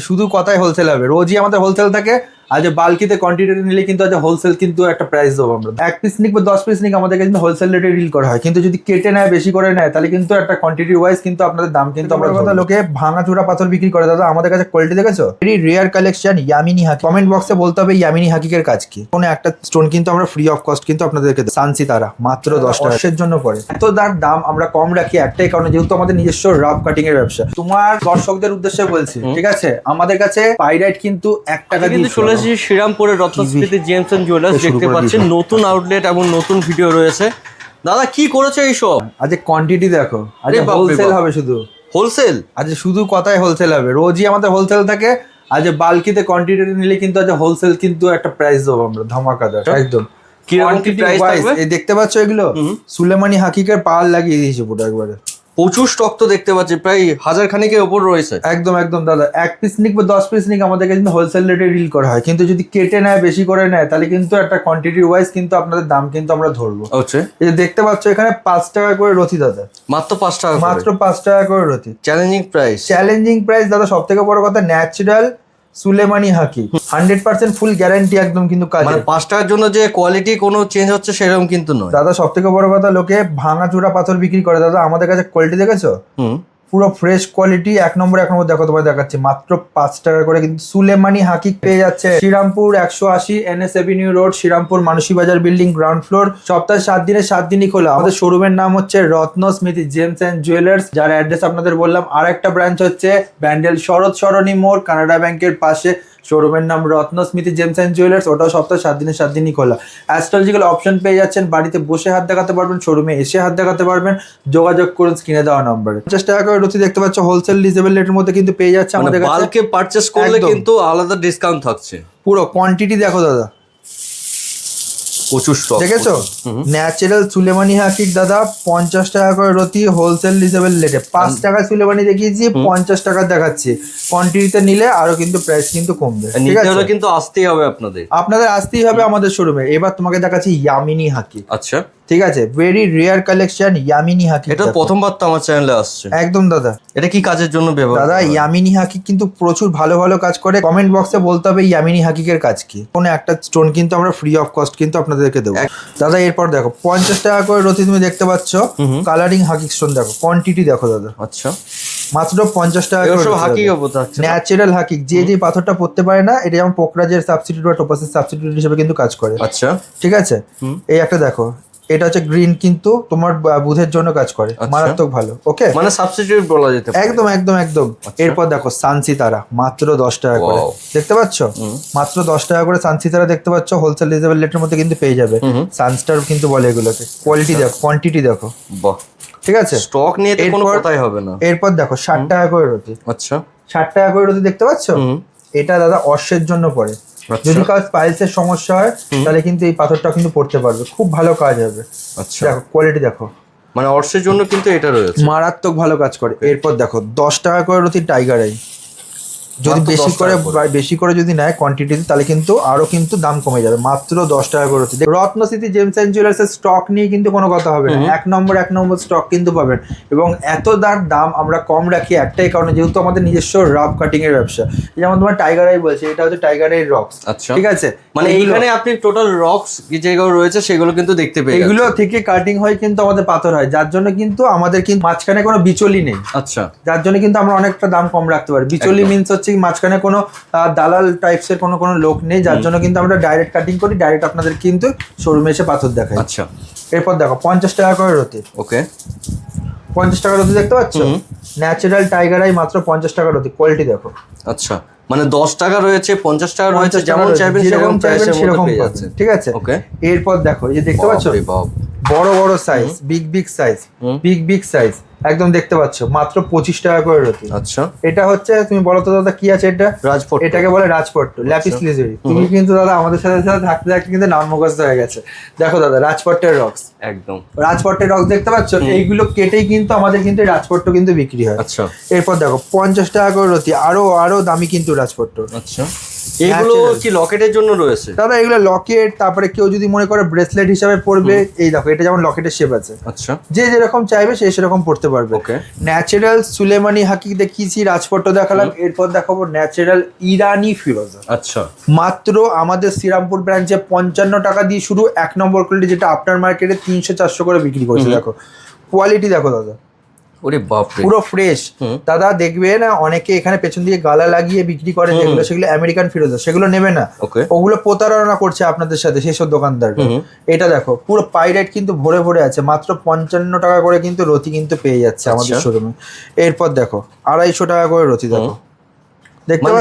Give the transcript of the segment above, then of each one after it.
শুধু কথাই হোলসেল হবে। রোজই আমাদের হোলসেল থাকে যে বাল্কিতে কোয়ান্টিটি নিলে কিন্তু আজ হোলসেল কিন্তু একটা প্রাইস দেবো আমরা। এক পিস নিক বা দশ পিস নিক আমাদের কাছে হোলসেল রেটে ডিল করা হয়। কিন্তু যদি কেটে নেয় বেশি করে নেয় তাহলে কিন্তু একটা কোয়ান্টিটি ওয়াইজ কিন্তু আপনাদের দাম কিন্তু আমরা কথা লোকে ভাঙা চূড়া পাথর বিক্রি করে। দাদা আমাদের কাছে কোয়ালিটি দেখেছ? ভেরি রেয়ার কালেকশন ইয়ামিনী হাকি কমেন্ট বক্সে বলতে হবে ইয়ামিনী হাকিকের কাজ কি। কোনো একটা স্টোন কিন্তু আমরা ফ্রি অফ কস্ট কিন্তু আপনাদেরকে সানসি তারা মাত্র দশ টাকা। এর জন্য পড়ে এত তার দাম আমরা কম রাখি একটাই কারণে যেহেতু আমাদের নিজস্ব রাফ কাটিং এর ব্যবসা। তোমার দর্শকদের উদ্দেশ্যে বলছি ঠিক আছে? আমাদের কাছে পাইরাইট কিন্তু এক টাকা দিয়ে এসেছি শ্রীরামপুরের রত্নস্মৃতি জেমস এন্ড জুয়েলার্স দেখতে পাচ্ছেন নতুন আউটলেট এবং নতুন ভিডিও রয়েছে। দাদা কি করেছে এইসব? আজ কোয়ান্টিটি দেখো। আজ আরে বাপরে হোলসেল হবে শুধু। হোলসেল আজ শুধু কথাই হোলসেল হবে। রোজই আমাদের হোলসেল থাকে আজ বালকিতে কোয়ান্টিটি নিলে কিন্তু আজ হোলসেল কিন্তু একটা প্রাইস দেবো আমরা ধামাকাদার একদম। কীরকম কি Quantity প্রাইস এই দেখতে পাচ্ছ এগুলো? সুলেমানি হাকিকের পাল লাগিয়ে দিয়েছে পুরো একবারে। প্রচুর স্টক তো দেখতে পাচ্ছি প্রায় হাজার খানিকের ওপর রয়েছে। একদম একদম দাদা। এক পিস নিক বা দশ পিস নিক আমাদের কাছে কিন্তু হোলসেল রেটে ডিল করা হয়। কিন্তু যদি কেটে নেয় বেশি করে নেয় তাহলে কিন্তু একটা কোয়ান্টিটি ওয়াইজ কিন্তু আপনাদের দাম কিন্তু আমরা ধরবো। হচ্ছে এই যে দেখতে পাচ্ছ এখানে পাঁচ টাকা করে রথি দাদা। মাত্র পাঁচ টাকা মাত্র পাঁচ টাকা করে রথি চ্যালেঞ্জিং প্রাইস চ্যালেঞ্জিং প্রাইস দাদা সব থেকে বড় কথা ন্যাচারাল সুলেমানি হাকি। হান্ড্রেড পার্সেন্ট ফুল গ্যারান্টি একদম কিন্তু কাজ মানে পাঁচ টাকার জন্য যে কোয়ালিটি কোনো চেঞ্জ হচ্ছে সেরকম কিন্তু নয়। দাদা সব থেকে বড় কথা লোকে ভাঙা চূড়া পাথর বিক্রি করে। দাদা আমাদের কাছে কোয়ালিটি দেখেছ? পুরো ফ্রেশ কোয়ালিটি এক নম্বর এক নম্বর দেখো তোমায় দেখাচ্ছে। মাত্র পাঁচ টাকা করে কিন্তু সুলেমানি হাকিক পেয়ে যাচ্ছে। শ্রীরামপুর একশো আশি N S avenue road Srirampur Manasi Bazar building ground floor সপ্তাহে সাত দিনে সাত দিনই খোলা। আমাদের শোরুমের নাম হচ্ছে Ratna Smriti gems and jewellers যার অ্যাড্রেস আপনাদের বললাম আর একটা ব্রাঞ্চ হচ্ছে ব্যান্ডেল শরৎ সরণী মোড়, কানাডা ব্যাংকের পাশে। শোরুমের নাম রত্ন স্মৃতি জেমস অ্যান্ড জুয়েলার্স ওটাও সপ্তাহে সাত দিনে সাত দিনই খোলা। অ্যাস্ট্রোলজিক্যাল অপশন পেয়ে যাচ্ছেন বাড়িতে বসে হাত দেখাতে পারবেন শোরুমে এসে হাত দেখাতে পারবেন যোগাযোগ করুন স্ক্রিনে দেওয়া নম্বরে। পঞ্চাশ টাকা করে রুচি দেখতে পাচ্ছ হোলসেল রিজনেবল রেটের মধ্যে কিন্তু পেয়ে যাচ্ছে মানে আমাদের কাছে। বাল্কে পারচেস করলে কিন্তু আলাদা ডিসকাউন্ট থাকছে। পুরো কোয়ান্টিটি দেখো দাদা। প্রচুর স্টক দেখেছ? ন্যাচারাল সুলেমানি হাকিক দাদা পঞ্চাশ টাকা করে রতি হোলসেল রিজনেবল রেটে পাঁচ টাকা সুলেমানি দেখিয়েছি পঞ্চাশ টাকা দেখাচ্ছি। কোয়ান্টিটিতে নিলে আরও কিন্তু প্রাইস কিন্তু কমবে ঠিক আছে? কিন্তু আসতেই হবে আপনাদের। আপনাদের আসতেই হবে আমাদের শোরুমে এবার তোমাকে দেখাচ্ছি ইয়ামিনী হাকি আচ্ছা। ঠিক আছে? ভেরি রেয়ার কালেকশন ইয়ামিনী হাকি এটা প্রথমবার তো আমার চ্যানেলে আসছে। একদম দাদা। এটা কি কাজের জন্য ব্যবহার দাদা? ইয়ামিনী হাকিক কিন্তু প্রচুর ভালো ভালো কাজ করে। কমেন্ট বক্সে বলতে হবে ইয়ামিনী হাকিকের কাজ কি? কোনো একটা স্টোন কিন্তু আমরা ফ্রি অফ কস্ট কিন্তু আপনাদেরকে দেবো। দাদা এরপর দেখো পঞ্চাশ টাকা করে রতি তুমি দেখতে পাচ্ছ। কালারিং হাকি স্টোন দেখো কোয়ান্টিটি দেখো দাদা। আচ্ছা। মাত্র পঞ্চাশ টাকা হাকি ন্যাচারাল হাকিক যে যে পাথরটা পড়তে পারে না এটা যেমন পোকরাজের সাবস্টিটিউট বা টোপাসের সাবস্টিটিউট হিসেবে কিন্তু কাজ করে। আচ্ছা। ঠিক আছে? এই একটা দেখো এটা হচ্ছে গ্রিন কিন্তু তোমার বুধের জন্য কাজ করে। আচ্ছা। মারাত্মক ভালো ওকে মানে সাবস্টিটিউট বলা যেতে একদম একদম একদম। এরপর দেখো সানসিতারা মাত্র দশ টাকা করে। দেখতে পাচ্ছ? মাত্র দশ টাকা করে সানসিতারা দেখতে পাচ্ছ হোলসেল রিজনেবল রেটের মধ্যে কিন্তু পেয়ে যাবে। সানস্টার কিন্তু বলে এগুলোকে। কোয়ালিটি দেখো কোয়ান্টিটি দেখো। বাহ। ঠিক আছে? স্টক নিয়ে তো কোনো কথাই হবে না। এরপর দেখো ষাট টাকা করে রতি আচ্ছা। ষাট টাকা করে রতি দেখতে পাচ্ছ? এটা দাদা অশ্বের জন্য পড়ে। আচ্ছা। যদি কাজ পাইলসের সমস্যা হয় তাহলে কিন্তু এই পাথরটা কিন্তু পড়তে পারবে। খুব ভালো কাজ হবে। আচ্ছা। দেখো কোয়ালিটি দেখো। মানে অর্সের জন্য কিন্তু এটা রয়েছে। মারাত্মক ভালো কাজ করে। এরপর দেখো দশ টাকা করে রতি টাইগার আই যদি বেশি করে বেশি করে যদি নেয় কোয়ান্টিটিতে তাহলে কিন্তু আরও কিন্তু দাম কমে যাবে। মাত্র দশ টাকা করে রতি রত্ন সিটি জেমস অ্যান্ড জুয়েলার্সের স্টক নিয়ে কিন্তু কোনো কথা হবে না। এক নম্বর এক নম্বর স্টক কিন্তু পাবেন। এবং এত দার দাম আমরা কম রাখি একটাই কারণে যেহেতু আমাদের নিজস্ব রাফ কাটিং এর ব্যবসা। যেমন তোমার টাইগার আই বলছে এটা হচ্ছে টাইগার আই রক্স আচ্ছা। ঠিক আছে? মানে এইখানে আপনি টোটাল রক্স যেগুলো রয়েছে সেগুলো কিন্তু দেখতে পেয়ে এগুলো থেকে কাটিং হয় কিন্তু আমাদের পাথর হয়। যার জন্য কিন্তু আমাদের কিন্তু মাঝখানে কোনো বিচলি নেই। আচ্ছা। যার জন্য কিন্তু আমরা অনেকটা দাম কম রাখতে পারি। বিচলি মিন্স হচ্ছে মাঝখানে কোনো দালাল টাইপস এর কোনো কোনো লোক নেই যার জন্য কিন্তু আমরা ডাইরেক্ট কাটিং করি ডাইরেক্ট আপনাদের কিন্তু শোরুমে এসে পাথর দেখাই। আচ্ছা। এরপর দেখো পঞ্চাশ টাকা করে রতি। ওকে। পঞ্চাশ টাকা রতি দেখতে পাচ্ছ? ন্যাচারাল টাইগার আই মাত্র পঞ্চাশ টাকা রতি কোয়ালিটি দেখো। আচ্ছা মানে দশ টাকা রয়েছে পঞ্চাশ টাকা রয়েছে যেমন চাইবেন সেরকম চাইবেন সেরকম যাচ্ছেন। ঠিক আছে? ওকে। এরপর দেখো এই যে দেখতে পাচ্ছ। বড় বড় size big big size. Big big size একদম দেখতে পাচ্ছ। মাত্র পঁচিশ টাকা করে রতি। আচ্ছা। এটা হচ্ছে তুমি বলো তো দাদা কি আছে এটা? রাজপট এটাকে বলে রাজপট্ট ল্যাপিস লিজুরি তুমি কিন্তু দাদা আমাদের সাথে সাথে থাকতে থাকতে কিন্তু নাম মুখস্থ হয়ে গেছে। দেখো দাদা রাজপট্টের রক্স একদম। রাজপট্টের রক্স দেখতে পাচ্ছ? এইগুলো কেটেই কিন্তু আমাদের কিন্তু রাজপট্ট কিন্তু বিক্রি হয়। আচ্ছা। এরপর দেখো পঞ্চাশ টাকা করে রতি আরও আরও দামি কিন্তু রাজপট্ট। আচ্ছা। এগুলো কি লকেটের জন্য রয়েছে? দাদা এগুলো লকেট তারপরে কেউ যদি মনে করে ব্রেসলেট হিসাবে পরবে এই দেখো এটা যেমন লকেটের শেপ আছে। আচ্ছা। যে যেরকম চাইবে সে সেরকম পড়তে পারবে। ওকে ন্যাচারাল সুলেমানি হাকি দেখিয়েছি রাজপট্ট দেখালাম এরপর দেখাবো ন্যাচারাল ইরানি ফিরোজা আচ্ছা। মাত্র আমাদের শ্রীরামপুর ব্রাঞ্চে পঞ্চান্ন টাকা দিয়ে শুরু এক নম্বর কোয়ালিটি যেটা আপনার মার্কেটে তিনশো চারশো করে বিক্রি করছে দেখো। কোয়ালিটি দেখো দাদা। ওরে পুরো ফ্রেশ দাদা দেখবে না অনেকে এখানে পেছন দিয়ে গালা লাগিয়ে বিক্রি করে যেগুলো সেগুলো আমেরিকান ফিরোজা সেগুলো নেবে না। ওগুলো প্রতারণা করছে আপনাদের সাথে সেসব দোকানদার এটা দেখো পুরো পাইরেট কিন্তু ভরে ভরে আছে মাত্র পঞ্চান্ন টাকা করে কিন্তু রতি কিন্তু পেয়ে যাচ্ছে আমাদের আচ্ছা। শোরুমে এরপর দেখো আড়াইশো টাকা করে রতি দেখো।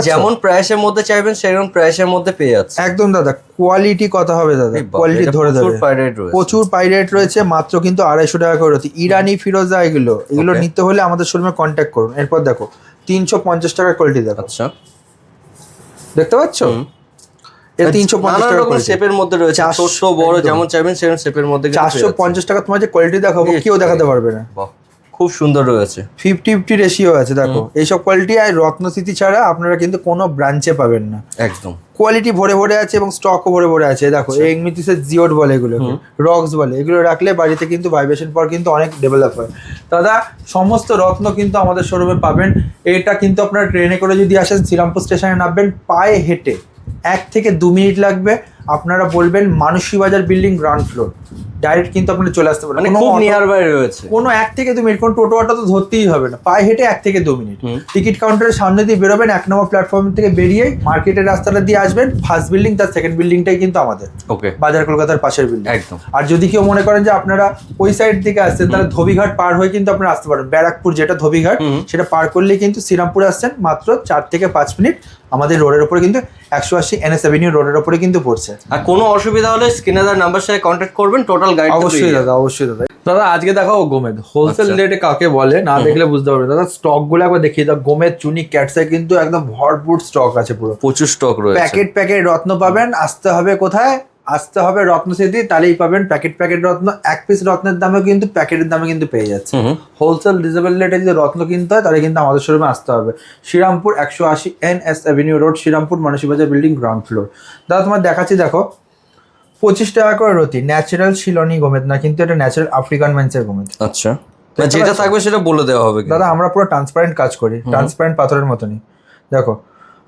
যেমন প্রাইসের মধ্যে চাইবেন সেরকম প্রাইসের মধ্যে পেয়ে যাচ্ছে। একদম দাদা কোয়ালিটি কথা হবে দাদা কোয়ালিটি ধরে প্রচুর ধরে। পাইরেট রয়েছে। প্রচুর পাইরেট রয়েছে মাত্র কিন্তু আড়াইশো টাকা করে। রতি ইরানি ফিরোজা এগুলো এগুলো নিতে হলে আমাদের শোরুমে কন্ট্যাক্ট করুন। এরপর দেখো তিনশো পঞ্চাশ টাকার কোয়ালিটি দেখো। আচ্ছা। দেখতে পাচ্ছ? তিনশো পঞ্চাশ টাকা রকম শেপের মধ্যে রয়েছে চারশো, বড় যেমন চাইবেন সেরকম শেপের মধ্যে চারশো পঞ্চাশ টাকা তোমার যে কোয়ালিটি দেখাবো কেউ দেখাতে পারবে না। খুব সুন্দর রয়েছে। ফিফটি ফিফটি রেশিও আছে দেখো। এইসব কোয়ালিটি আর রত্নস্থিতি ছাড়া আপনারা কিন্তু কোনো ব্রাঞ্চে পাবেন না। একদম। কোয়ালিটি ভরে ভরে আছে এবং স্টকও ভরে ভরে আছে। দেখো আচ্ছা। এগমিতিসের জিওড বলে এগুলো রক্স বলে। এগুলো রাখলে বাড়িতে কিন্তু ভাইব্রেশন পর কিন্তু অনেক ডেভেলপ হয়। দাদা সমস্ত রত্ন কিন্তু আমাদের শোরুমে পাবেন। এটা কিন্তু আপনারা ট্রেনে করে যদি আসেন শ্রীরামপুর স্টেশনে নামবেন পায়ে হেঁটে। এক থেকে দু মিনিট লাগবে। আপনারা বলবেন মানসী Bazar building ground floor direct কিন্তু আপনারা চলে আসতে পারেন মানে খুব নিয়ার বাই রয়েছে। কোনো এক থেকে দু মিনিট কোনো টোটো অটো তো ধরতেই হবে না। পায়ে হেঁটে এক থেকে দু মিনিট। টিকিট কাউন্টারের সামনে দিয়ে বেরোবেন এক নম্বর প্ল্যাটফর্ম থেকে বেরিয়ে মার্কেটের রাস্তাটা দিয়ে আসবেন। ফার্স্ট বিল্ডিং তার সেকেন্ড বিল্ডিংটাই কিন্তু আমাদের। ওকে বাজার কলকাতার পাশের বিল্ডিং একদম। আর যদি কেউ মনে করেন যে আপনারা ওই সাইড থেকে আসছেন তাহলে ধোবিঘাট পার হয়ে কিন্তু আপনারা আসতে পারেন ব্যারাকপুর যেটা ধোবিঘাট সেটা পার করলেই কিন্তু শ্রীরামপুরে আসছেন মাত্র চার থেকে পাঁচ মিনিট। আমাদের রোডের ওপরে কিন্তু একশো আশি এন এনএস অ্যাভিনিউ রোডের ওপরে কিন্তু পড়ছে। আর কোনো অসুবিধা হলে স্ক্রিনাদার নাম্বার সাথে কন্ট্যাক্ট করবেন টোটাল গাইড অবশ্যই দাদা অবশ্যই দাদা। দাদা আজকে দেখাও গোমেদ হোলসেল। রেটে কাকে বলে না দেখলে বুঝতে পারবে। দাদা স্টকগুলো একবার দেখিয়ে দাও। গোমেদ চুনি ক্যাটসে কিন্তু একদম ভরপুর স্টক আছে পুরো। প্রচুর স্টক রয়েছে। প্যাকেট প্যাকেট রত্ন পাবেন। আসতে হবে কোথায়? আসতে হবে রত্ন সেতি তাহলেই পাবেন প্যাকেট প্যাকেট রত্ন। এক পিস রত্নের দামে কিন্তু প্যাকেটের দামে কিন্তু পেয়ে যাচ্ছে। হোলসেল রিজনেবল রেটে যদি রত্ন কিনতে হয় তাহলে কিন্তু আমাদের শোরুমে আসতে হবে। শ্রীরামপুর একশো আশি N S avenue road Srirampur Manasi Bazar building ground floor দাদা তোমার দেখাচ্ছি দেখো পঁচিশ টাকা করে রতি ন্যাচারাল শিলনি গোমেদ না কিন্তু এটা ন্যাচারাল আফ্রিকান ম্যান্সের গোমেদ আচ্ছা। যেটা থাকবে সেটা বলে দেওয়া হবে দাদা আমরা পুরো ট্রান্সপারেন্ট কাজ করি ট্রান্সপারেন্ট পাথরের মতনই। দেখো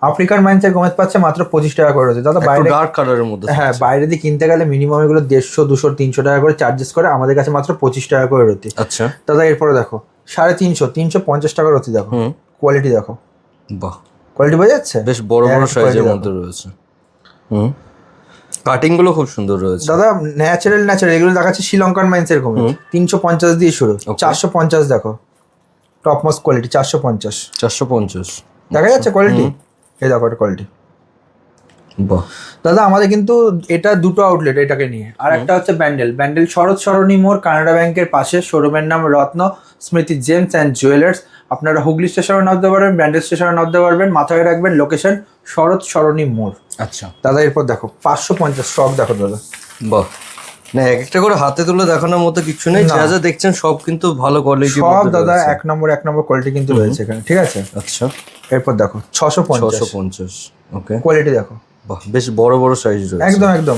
আফ্রিকান মাইন্সের গোমেদ পাচ্ছে মাত্র পঁচিশ টাকা করে রয়েছে। দাদা বাইরে ডার্ক কালারের মধ্যে হ্যাঁ বাইরে দিয়ে কিনতে গেলে মিনিমাম এগুলো দেড়শো দুশো তিনশো টাকা করে চার্জেস করে আমাদের কাছে মাত্র পঁচিশ টাকা করে রতি। আচ্ছা। দাদা এরপরে দেখো সাড়ে তিনশো তিনশো পঞ্চাশ টাকা রতি দেখো। কোয়ালিটি দেখো। বাহ। কোয়ালিটি বোঝা যাচ্ছে? বেশ বড় বড় সাইজের মধ্যে রয়েছে। হুম। কাটিংগুলো খুব সুন্দর রয়েছে। দাদা ন্যাচারাল ন্যাচারাল এগুলো দেখাচ্ছে শ্রীলঙ্কান মাইন্সের কমে তিনশো পঞ্চাশ দিয়ে শুরু। চারশো পঞ্চাশ দেখো। টপ মোস্ট কোয়ালিটি চারশো পঞ্চাশ। চারশো পঞ্চাশ। দেখা যাচ্ছে কোয়ালিটি এই দেখো এটা কোয়ালিটি বাহ। দাদা আমাদের কিন্তু এটা দুটো আউটলেট এটাকে নিয়ে। আর একটা হচ্ছে ব্যান্ডেল। ব্যান্ডেল শরৎ সরণী মোড় কানাডা ব্যাংকের পাশে শোরুমের নাম রত্ন স্মৃতি জেমস অ্যান্ড জুয়েলার্স। আপনারা হুগলি স্টেশনে নামতে পারবেন ব্যান্ডেল স্টেশনে নামতে পারবেন মাথায় রাখবেন লোকেশন শরৎ সরণী মোড়। আচ্ছা। দাদা এরপর দেখো পাঁচশো পঞ্চাশ স্টক দেখো দাদা। বাহ। না এক একটা করে হাতে তুলে দেখানোর মতো কিছু নেই। যা যা দেখছেন সব কিন্তু ভালো কোয়ালিটি সব দাদা এক নম্বর এক নম্বর কোয়ালিটি কিন্তু রয়েছে এখানে ঠিক আছে? আচ্ছা। এরপর দেখো ছশো পঞ্চাশ। ছশো পঞ্চাশ ওকে কোয়ালিটি দেখো। বাহ বেশ বড় বড় সাইজ রয়েছে। একদম একদম।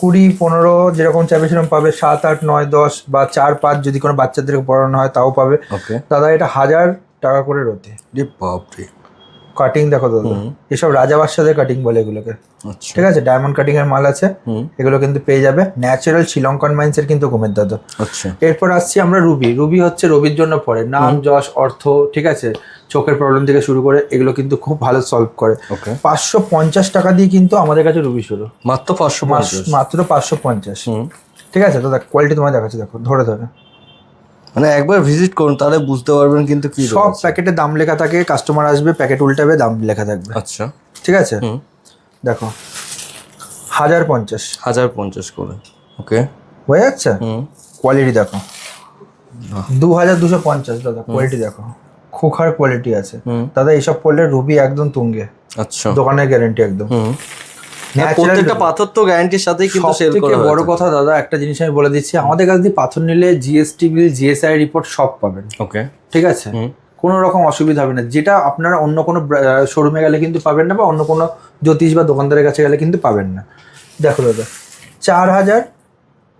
কুড়ি পনেরো যেরকম চাইবে সেরকম পাবে সাত আট নয় দশ বা চার পাঁচ যদি কোনো বাচ্চাদেরকে পড়ানো হয় তাও পাবে। ওকে দাদা এটা হাজার টাকা করে রোতে বাপরে। কাটিং দেখো দাদা এসব রাজা বাদশাদের কাটিং বলে এগুলোকে। আচ্ছা। ঠিক আছে? ডায়মন্ড কাটিং এর মাল আছে। এগুলো কিন্তু পেয়ে যাবে। ন্যাচারাল শ্রীলঙ্কান মাইন্সের কিন্তু ঘুমের দাদা। আচ্ছা। এরপর আসছি আমরা রুবি রুবি হচ্ছে রবির জন্য পড়ে। নাম যশ অর্থ ঠিক আছে? চোখের প্রবলেম থেকে শুরু করে এগুলো কিন্তু খুব ভালো সলভ করে। পাঁচশো পঞ্চাশ টাকা দিয়ে কিন্তু আমাদের কাছে রুবি শুরু। মাত্র পাঁচশো মাত্র পাঁচশো পঞ্চাশ। ঠিক আছে? দাদা কোয়ালিটি তোমার দেখাচ্ছি দেখো। ধরে ধরে। মানে একবার ভিজিট করুন তাহলে বুঝতে পারবেন কিন্তু কি সব প্যাকেটে দাম লেখা থাকে কাস্টমার আসবে প্যাকেট উল্টাবে দাম লেখা থাকবে। আচ্ছা। ঠিক আছে? দেখো হাজার পঞ্চাশ। হাজার পঞ্চাশ করে ওকে। হয়ে যাচ্ছে? হুম। কোয়ালিটি দেখো। দু হাজার দুশো পঞ্চাশ দাদা কোয়ালিটি দেখো। খুখার কোয়ালিটি আছে। দাদা এইসব পড়লে রুবি একদম তুঙ্গে। আচ্ছা। দোকানের গ্যারেন্টি একদম। প্রত্যেকটা রুবি। পাথর তো গ্যারান্টির সাথেই কিন্তু সেল করা হয় বড় কথা দাদা একটা জিনিস আমি বলে দিচ্ছি। আমাদের কাছ দিয়ে পাথর নিলে জিএসটি বিল জিএসআই রিপোর্ট সব পাবেন। ওকে ঠিক আছে? কোনো রকম অসুবিধা হবে না। যেটা আপনারা অন্য কোনো শোরুমে গেলে কিন্তু পাবেন না বা অন্য কোনো জ্যোতিষ বা দোকানদারের কাছে গেলে কিন্তু পাবেন না। দেখো দাদা চার হাজার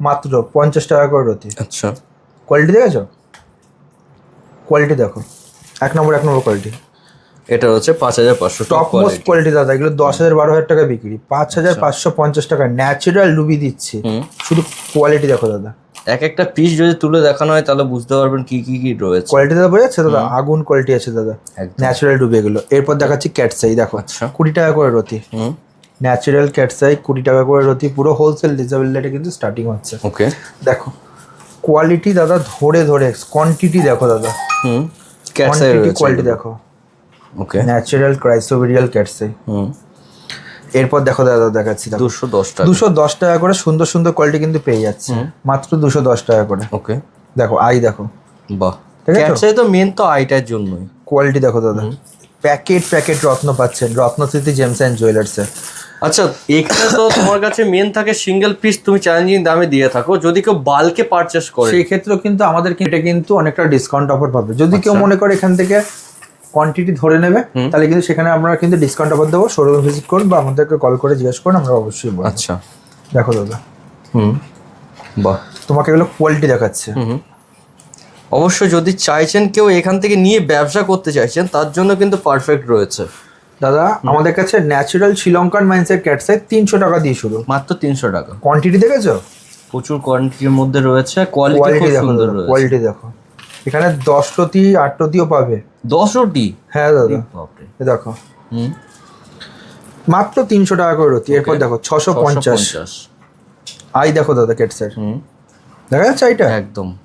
মাত্র পঞ্চাশ টাকা করে রতি। আচ্ছা। কোয়ালিটি দেখেছ? কোয়ালিটি দেখো। এক নম্বর এক নম্বর কোয়ালিটি এটা হচ্ছে পাঁচ হাজার পাঁচশো টপ মোস্ট কোয়ালিটি দাদা এগুলো দশ হাজার বারো হাজার টাকা বিক্রি। পাঁচ হাজার পাঁচশো পঞ্চাশ টাকা ন্যাচারাল লুবি দিচ্ছে। শুধু কোয়ালিটি দেখো দাদা। এক একটা পিস যদি তুলে দেখানো হয় তাহলে বুঝতে পারবেন কি কি কি রয়েছে। কোয়ালিটি দাদা বোঝা যাচ্ছে দাদা? আগুন কোয়ালিটি আছে দাদা। ন্যাচারাল ডুবে এগুলো। এরপর দেখাচ্ছি ক্যাটসাই দেখো। আচ্ছা। কুড়ি টাকা করে রতি। ন্যাচারাল ক্যাটসাই কুড়ি টাকা করে রতি। পুরো হোলসেল ডিসেবল রেটে কিন্তু স্টার্টিং হচ্ছে। ওকে দেখো কোয়ালিটি দাদা ধরে ধরে কোয়ান্টিটি দেখো দাদা। হুম। ক্যাটসাই কোয়ান্টিটি কোয়ালিটি দেখো। Okay natural chrysoberyl cat's eye hmm. এরপর দেখো দাদা দেখাচ্ছি দেখো দুশো দশ টাকা। দুশো দশ টাকা করে সুন্দর সুন্দর কোয়ালিটি কিন্তু পেয়ে যাচ্ছে। মাত্র দুশো দশ টাকা করে। ওকে দেখো আই দেখো। বাহ। ঠিক তো? মেন তো আইটার জন্যই। কোয়ালিটি দেখো দাদা। প্যাকেট প্যাকেট রত্ন পাচ্ছেন রত্নস্মৃতি জেমস অ্যান্ড জুয়েলার্সে আচ্ছা এখানে তো তোমার কাছে মেন থাকে সিঙ্গেল পিস তুমি চ্যালেঞ্জিং দামে দিয়ে থাকো। যদি কেউ বাল্কে পারচেস করে। সেই ক্ষেত্রেও কিন্তু আমাদের এটা কিন্তু অনেকটা ডিসকাউন্ট অফার পাবে। যদি কেউ আচ্ছা। মনে করে এখান থেকে কোয়ান্টিটি ধরে নেবে তাহলে কিন্তু সেখানে আমরা কিন্তু ডিসকাউন্ট অফার দেবো শোরুমে ভিজিট করুন বা আমাদেরকে কল করে জিজ্ঞেস করুন আমরা অবশ্যই বলব। আচ্ছা। দেখো দাদা। হুম বাহ। তোমাকে এগুলো কোয়ালিটি দেখাচ্ছে। হুম অবশ্যই যদি চাইছেন কেউ এখান থেকে নিয়ে ব্যবসা করতে চাইছেন তার জন্য কিন্তু পারফেক্ট রয়েছে। দাদা আমাদের কাছে ন্যাচারাল শ্রীলঙ্কান মাইন্সের ক্যাট সাইজ তিনশো টাকা দিয়ে শুরু। মাত্র তিনশো টাকা। কোয়ান্টিটি দেখেছ? প্রচুর কোয়ান্টিটির মধ্যে রয়েছে কোয়ালিটি খুব দেখো সুন্দর রয়েছে। কোয়ালিটি দেখো। এখানে দশ রতি আট রতিও পাবে। দশ রুটি হ্যাঁ দাদা। দেখো। হুম। মাত্র তিনশো টাকা করে রতি। এরপর দেখো ছশো পঞ্চাশ। আই দেখো দাদা কেট হুম। দেখা যাচ্ছে এইটা একদম।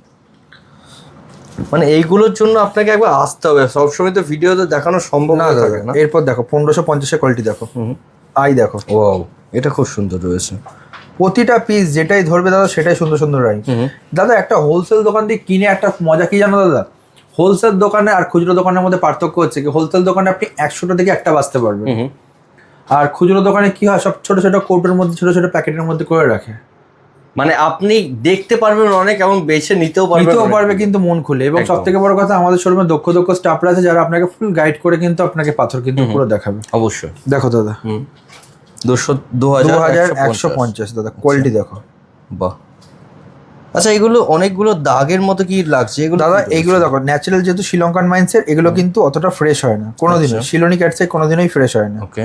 মানে এইগুলোর জন্য আপনাকে একবার আসতে হবে। সবসময় তো ভিডিওতে দেখানো সম্ভব না দাদা। এরপর দেখো পনেরোশো পঞ্চাশের কোয়ালিটি দেখো। হুম। আই দেখো। ওয়াও এটা খুব সুন্দর রয়েছে। প্রতিটা পিস যেটাই ধরবে দাদা সেটাই সুন্দর সুন্দর আই দাদা একটা হোলসেল দোকান দিয়ে কিনে একটা মজা কি জানো দাদা? হোলসেল দোকানে আর খুচরো দোকানের মধ্যে পার্থক্য হচ্ছে কি হোলসেল দোকানে আপনি একশোটা থেকে একটা বাঁচতে পারবেন। আর খুচরো দোকানে কি হয় সব ছোট ছোট কৌটোর মধ্যে ছোট ছোট প্যাকেটের মধ্যে করে রাখে। মানে আপনি দেখতে পারবেন অনেক এবং বেছে নিতেও পারবেন নিতেও পারবে কিন্তু মন খুলে। এবং সব থেকে বড় কথা আমাদের শোরুমে দক্ষ দক্ষ স্টাফরা আছে যারা আপনাকে ফুল গাইড করে কিন্তু আপনাকে পাথর কিন্তু পুরো দেখাবে। অবশ্যই। দেখো দাদা। দুশো দু হাজার একশো পঞ্চাশ। দাদা কোয়ালিটি দেখো। বাহ। আচ্ছা এগুলো অনেকগুলো দাগের মতো কি লাগছে? এগুলো দাদা? এইগুলো দেখো ন্যাচারাল যেহেতু শ্রীলঙ্কান মাইন্সের এগুলো কিন্তু অতটা ফ্রেশ হয় না। কোনোদিনও। আচ্ছা। শিলনি ক্যাটসে কোনোদিনই ফ্রেশ হয় না। ওকে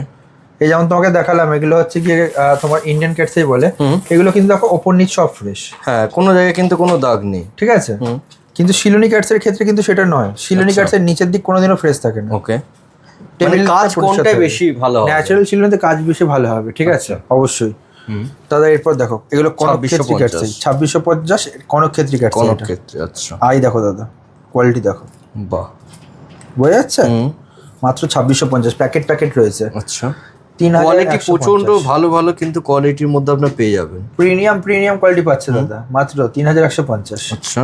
এই যেমন তোমাকে দেখালাম এগুলো হচ্ছে কি তোমার ইন্ডিয়ান ক্যাটসেই বলে। এগুলো কিন্তু দেখো ওপর নিচ সব ফ্রেশ হ্যাঁ কোনো জায়গায় কিন্তু কোনো দাগ নেই। ঠিক আছে? কিন্তু শিলনি ক্যাটসের ক্ষেত্রে কিন্তু সেটা নয়। শিলনি আচ্ছা। ক্যাটসের নিচের দিক কোনোদিনও ফ্রেশ থাকে না। ওকে মানে টেবিলটা কাজ থাকে। বেশি ভালো হবে? ন্যাচারাল শিলনিতে কাজ বেশি ভালো হবে ঠিক আছে? অবশ্যই। দাদা এরপর দেখো এগুলো কনক 2650 ক্ষেত্রী ছাব্বিশশো পঞ্চাশ ক্ষেত্রে আচ্ছা। আই দেখো দাদা কোয়ালিটি দেখো। বাহ। বোঝা যাচ্ছে? মাত্র ছাব্বিশশো পঞ্চাশ প্যাকেট প্যাকেট রয়েছে। আচ্ছা। তিন কোয়ালিটি প্রচণ্ড ভালো ভালো কিন্তু কোয়ালিটির মধ্যে আপনার পেয়ে যাবেন। প্রিমিয়াম প্রিমিয়াম কোয়ালিটি পাচ্ছে দাদা মাত্র তিন হাজার একশো পঞ্চাশ। আচ্ছা।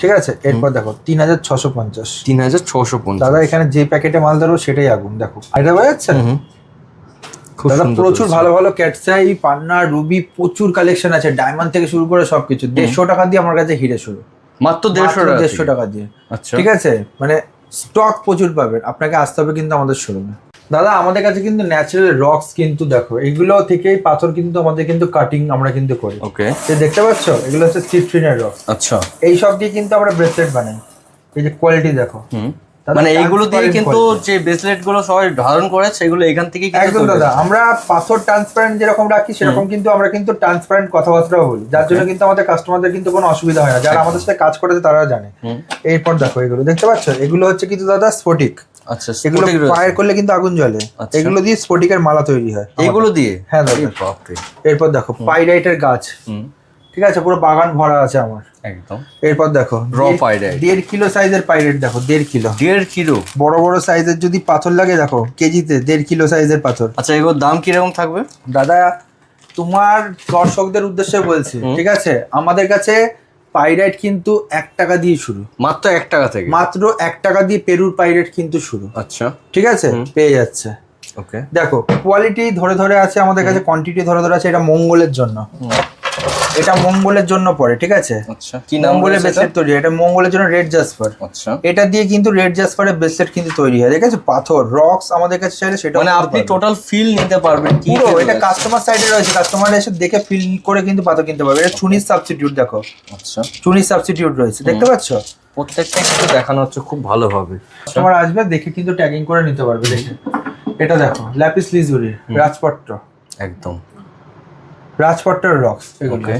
ঠিক আছে? এরপর দেখো তিন হাজার ছশো পঞ্চাশ। তিন হাজার ছশো পঞ্চাশ। দাদা এখানে যে প্যাকেটে মাল ধরো সেটাই আগুন দেখো। এটা বোঝা যাচ্ছে দাদা প্রচুর ভালো ভালো ক্যাটসাই পান্না রুবি প্রচুর কালেকশন আছে। ডায়মন্ড থেকে শুরু করে সবকিছু। দেড়শো টাকা দিয়ে আমার কাছে হিরে শুরু মাত্র দেড়শো টাকা দেড়শো টাকা দিয়ে। আচ্ছা। ঠিক আছে? মানে স্টক প্রচুর পাবেন। আপনাকে আসতে হবে কিন্তু আমাদের শোরুমে দাদা আমাদের কাছে কিন্তু ন্যাচারাল রক্স কিন্তু দেখো এগুলো থেকেই পাথর কিন্তু আমাদের কিন্তু কাটিং আমরা কিন্তু করি। ওকে দেখতে পাচ্ছ? এগুলো হচ্ছে সিট্রিনের রক্স আচ্ছা। এই সব দিয়ে কিন্তু আমরা ব্রেসলেট বানাই। এই যে কোয়ালিটি দেখো। মানে এইগুলো দিয়ে কিন্তু যে ব্রেসলেটগুলো সবাই ধারণ করে সেগুলো এখান থেকে একদম দাদা আমরা পাথর ট্রান্সপারেন্ট যেরকম রাখি সেরকম কিন্তু আমরা কিন্তু ট্রান্সপারেন্ট কথাবার্তাও বলি। যার জন্য কিন্তু আমাদের কাস্টমারদের কিন্তু কোনো অসুবিধা হয় না। যারা আমাদের সাথে কাজ করেছে তারা জানে। এরপর দেখো এগুলো। দেখতে পাচ্ছ? এগুলো হচ্ছে কিন্তু দাদা স্ফটিক আচ্ছা এগুলো ফায়ার করলে কিন্তু আগুন জ্বলে। আচ্ছা। এগুলো দিয়ে স্ফটিকের মালা তৈরি হয়। এইগুলো দিয়ে? হ্যাঁ দাদা। এরপর দেখো পাইরাইটের গাছ। ঠিক আছে পুরো বাগান ভরা আছে আমার। একদম। এরপর দেখো দেড়- pyrite। দেড় কিলো সাইজের পাইরেট দেখো দেড় কিলো। দেড় কিলো? বড় বড় সাইজের যদি পাথর লাগে দেখো কেজিতে দেড় কিলো সাইজের পাথর। আচ্ছা এগুলোর দাম কীরকম থাকবে? দাদা তোমার দর্শকদের উদ্দেশ্যে বলছি ঠিক আছে? আমাদের কাছে পাইরাইট কিন্তু এক টাকা দিয়ে শুরু। মাত্র এক টাকা থেকে? মাত্র এক টাকা দিয়ে পেরুর পাইরাইট কিন্তু শুরু। আচ্ছা। ঠিক আছে? পেয়ে যাচ্ছে। ওকে। দেখো কোয়ালিটি ধরে ধরে আছে আমাদের কাছে কোয়ান্টিটি ধরে ধরে আছে এটা মঙ্গলের জন্য। এটা মঙ্গলের জন্য পড়ে ঠিক আছে? আচ্ছা কি এটা? ব্রেসলেট তৈরি এটা মঙ্গলের জন্য রেড জাসপার আচ্ছা। এটা দিয়ে কিন্তু রেড জাসপারের ব্রেসলেট কিন্তু তৈরি হয়। ঠিক আছে পাথর রক্স আমাদের কাছে চাইলে সেটা মানে আপনি টোটাল ফিল নিতে পারবেন কি পুরো এটা কাস্টমার সাইডে রয়েছে। কাস্টমার এসে দেখে ফিল করে কিন্তু পাথর কিনতে পারবে। এটা চুনির সাবস্টিটিউট দেখো। আচ্ছা। চুনির সাবস্টিটিউট রয়েছে। দেখতে পাচ্ছ? প্রত্যেকটা কিন্তু দেখানো হচ্ছে খুব ভালোভাবে কাস্টমার আসবে দেখে কিন্তু ট্যাগিং করে নিতে পারবে দেখে। এটা দেখো ল্যাপিস লিজুরি রাজপট্ট। একদম। রাজপট্টের রক্স এগুলো। ওকে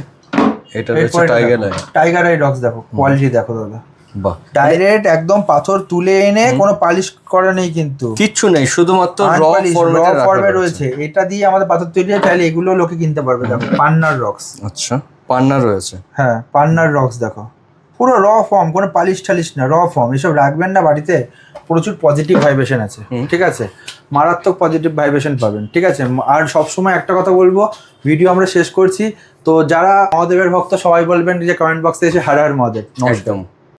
এটা হচ্ছে tiger eye tiger eye rocks দেখো কোয়ালিটি দেখো দাদা। বাহ। ডাইরেক্ট একদম পাথর তুলে এনে কোনো পালিশ করা নেই কিন্তু। কিচ্ছু নেই শুধুমাত্র র এ রয়েছে। এটা দিয়ে আমাদের পাথর তৈরি হয় চাইলে এগুলো লোকে কিনতে পারবে দেখো পান্নার রক্স আচ্ছা পান্না রয়েছে। হ্যাঁ পান্নার রক্স দেখো। পুরো র ফর্ম কোনো পালিশ টালিশ না র ফর্ম এসব রাখবেন না বাড়িতে প্রচুর পজিটিভ ভাইব্রেশন আছে ঠিক আছে? মারাত্মক পজিটিভ ভাইব্রেশন পাবেন ঠিক আছে? আর সবসময় একটা কথা বলব ভিডিও আমরা শেষ করছি তো যারা মহাদেবের ভক্ত সবাই বলবেন যে কমেন্ট বক্সে এসে হার হার মহাদেব একদম।